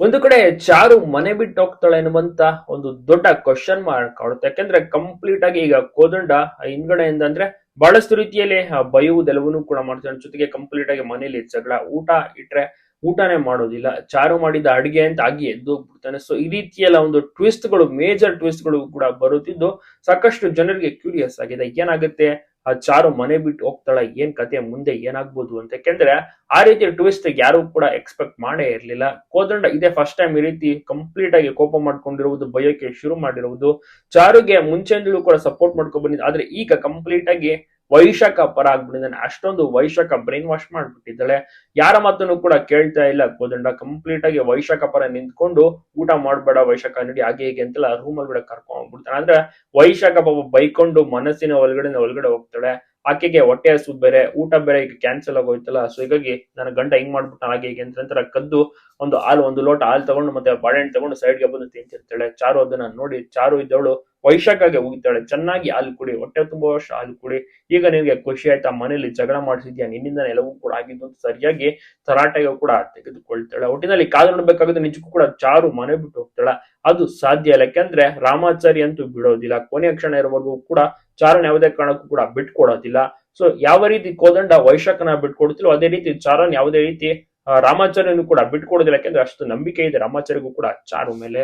ಒಂದು ಕಡೆ ಚಾರು ಮನೆ ಬಿಟ್ಟು ಹೋಗ್ತಾಳೆ ಎನ್ನುವಂತ ಒಂದು ದೊಡ್ಡ ಕ್ವಶನ್ ಮಾರ್ಕ್ ಆಡುತ್ತೆ ಯಾಕೆಂದ್ರೆ ಕಂಪ್ಲೀಟ್ ಆಗಿ ಈಗ ಕೋದಂಡ ಹಿಂದ್ಗಡೆಯಿಂದ ಅಂದ್ರೆ ಬಹಳಷ್ಟು ರೀತಿಯಲ್ಲಿ ಬಯುವುದೆಲ್ಲವನ್ನೂ ಕೂಡ ಮಾಡ್ತಾನೆ ಜೊತೆಗೆ ಕಂಪ್ಲೀಟ್ ಆಗಿ ಮನೇಲಿ ಜಗಳ, ಊಟ ಇಟ್ರೆ ಊಟನೇ ಮಾಡೋದಿಲ್ಲ. ಚಾರು ಮಾಡಿದ ಅಡಿಗೆ ಅಂತ ಆಗಿ ಎದ್ದು ಹೋಗ್ಬಿಡ್ತಾನೆ. ಸೊ ಈ ರೀತಿಯೆಲ್ಲ ಒಂದು ಟ್ವಿಸ್ಟ್ಗಳು ಮೇಜರ್ ಟ್ವಿಸ್ಟ್ಗಳು ಕೂಡ ಬರುತ್ತಿದ್ದು ಸಾಕಷ್ಟು ಜನರಿಗೆ ಕ್ಯೂರಿಯಸ್ ಆಗಿದೆ. ಏನಾಗುತ್ತೆ? ಆ ಚಾರು ಮನೆ ಬಿಟ್ಟು ಹೋಗ್ತಾಳ, ಏನ್ ಕತೆ ಮುಂದೆ ಏನಾಗ್ಬೋದು ಅಂತ. ಯಾಕೆಂದ್ರೆ ಆ ರೀತಿ ಟ್ವಿಸ್ಟ್ ಯಾರು ಕೂಡ ಎಕ್ಸ್ಪೆಕ್ಟ್ ಮಾಡೇ ಇರ್ಲಿಲ್ಲ. ಕೋದಂಡ ಇದೇ ಫಸ್ಟ್ ಟೈಮ್ ಈ ರೀತಿ ಕಂಪ್ಲೀಟ್ ಆಗಿ ಕೋಪ ಮಾಡ್ಕೊಂಡಿರುವುದು, ಬಯೋಕೆ ಶುರು ಮಾಡಿರುವುದು. ಚಾರುಗೆ ಮುಂಚೆಯಿಂದಲೂ ಕೂಡ ಸಪೋರ್ಟ್ ಮಾಡ್ಕೊಂಡ್ ಬಂದಿದ್ದು. ಆದ್ರೆ ಈಗ ಕಂಪ್ಲೀಟ್ ಆಗಿ ವೈಶಾಖ ಪರ ಆಗ್ಬಿಟ್ಟಿದ್ದಾನೆ ಅಷ್ಟೊಂದು ವೈಶಾಖ ಬ್ರೈನ್ ವಾಶ್ ಮಾಡ್ಬಿಟ್ಟಿದ್ದಾಳೆ. ಯಾರ ಮಾತನ್ನು ಕೂಡ ಕೇಳ್ತಾ ಇಲ್ಲ. ಕೋದಂಡ ಕಂಪ್ಲೀಟ್ ಆಗಿ ವೈಶಾಖ ಪರ ನಿಂತ್ಕೊಂಡು ಊಟ ಮಾಡ್ಬೇಡ ವೈಶಾಖ ನಡಿ, ಹಾಗೆ ಹೀಗೆ ಅಂತೆಲ್ಲ ರೂಮ್ ಒಳಗಡೆ ಕರ್ಕೊಂಡ್ ಹೋಗ್ಬಿಡ್ತಾನೆ. ಅಂದ್ರೆ ವೈಶಾಖ ಪಾಪ ಬೈಕೊಂಡು ಮನಸ್ಸಿನ ಒಳಗಡೆ ಒಳಗಡೆ ಹೋಗ್ತಾಳೆ. ಆಕೆಗೆ ಹೊಟ್ಟೆ ಹಸು ಬೇರೆ, ಊಟ ಬೇರೆ ಈಗ ಕ್ಯಾನ್ಸಲ್ ಆಗೋಯ್ತಲ್ಲ. ಸೊ ಹೀಗಾಗಿ ನನ್ನ ಗಂಡ ಹಿಂಗ್ ಮಾಡ್ಬಿಟ್ಟ ಹಾಗೆ ಹೀಗೆ ಅಂತ ಕದ್ದು ಒಂದು ಹಾಲು, ಒಂದು ಲೋಟ ಹಾಲು ತಗೊಂಡು ಮತ್ತೆ ಬಾಳೆಹಣ್ಣು ತಗೊಂಡು ಸೈಡ್ಗೆ ಬಂದು ತಿಂತಿರ್ತಾಳೆ. ಚಾರು ಅದನ್ನ ನೋಡಿ, ಚಾರು ಇದ್ದವಳು ವೈಶಾಖಗೆ ಹೋಗ್ತಾಳೆ. ಚೆನ್ನಾಗಿ ಹಾಲು ಕುಡಿ, ಹೊಟ್ಟೆ ತುಂಬಾ ವರ್ಷ ಹಾಲು ಕುಡಿ. ಈಗ ನಿನಗೆ ಖುಷಿ ಆಯ್ತಾ? ಮನೇಲಿ ಜಗಳ ಮಾಡಿಸಿದ್ಯಾ ನಿನ್ನಿಂದ ಎಲ್ಲವೂ ಕೂಡ ಆಗಿದ್ದು ಸರಿಯಾಗಿ ತರಾಟೆಗೆ ಕೂಡ ತೆಗೆದುಕೊಳ್ತಾಳೆ. ಒಟ್ಟಿನಲ್ಲಿ ಕಾದು ನೋಡ್ಬೇಕಾಗುತ್ತೆ ನಿಜಕ್ಕೂ ಕೂಡ ಚಾರು ಮನೆ ಬಿಟ್ಟು ಹೋಗ್ತಾಳೆ. ಅದು ಸಾಧ್ಯ ಇಲ್ಲ. ಯಾಕಂದ್ರೆ ರಾಮಾಚಾರಿ ಅಂತೂ ಬಿಡೋದಿಲ್ಲ. ಕೊನೆಯ ಕ್ಷಣ ಇರುವವರೆಗೂ ಕೂಡ ಚಾರನ್ ಯಾವುದೇ ಕಾರಣಕ್ಕೂ ಕೂಡ ಬಿಟ್ಕೊಡೋದಿಲ್ಲ. ಸೊ ಯಾವ ರೀತಿ ಕೋದಂಡ ವೈಶಾಖನ ಬಿಟ್ಕೊಡ್ತಿಲ್ಲ ಅದೇ ರೀತಿ ಚಾರನ್ ಯಾವುದೇ ರೀತಿ ರಾಮಾಚಾರ್ಯನು ಕೂಡ ಬಿಟ್ಕೊಡೋದಿಲ್ಲ. ಯಾಕೆಂದ್ರೆ ಅಷ್ಟು ನಂಬಿಕೆ ಇದೆ ರಾಮಾಚಾರ್ಯಗೂ ಕೂಡ ಚಾರು ಮೇಲೆ.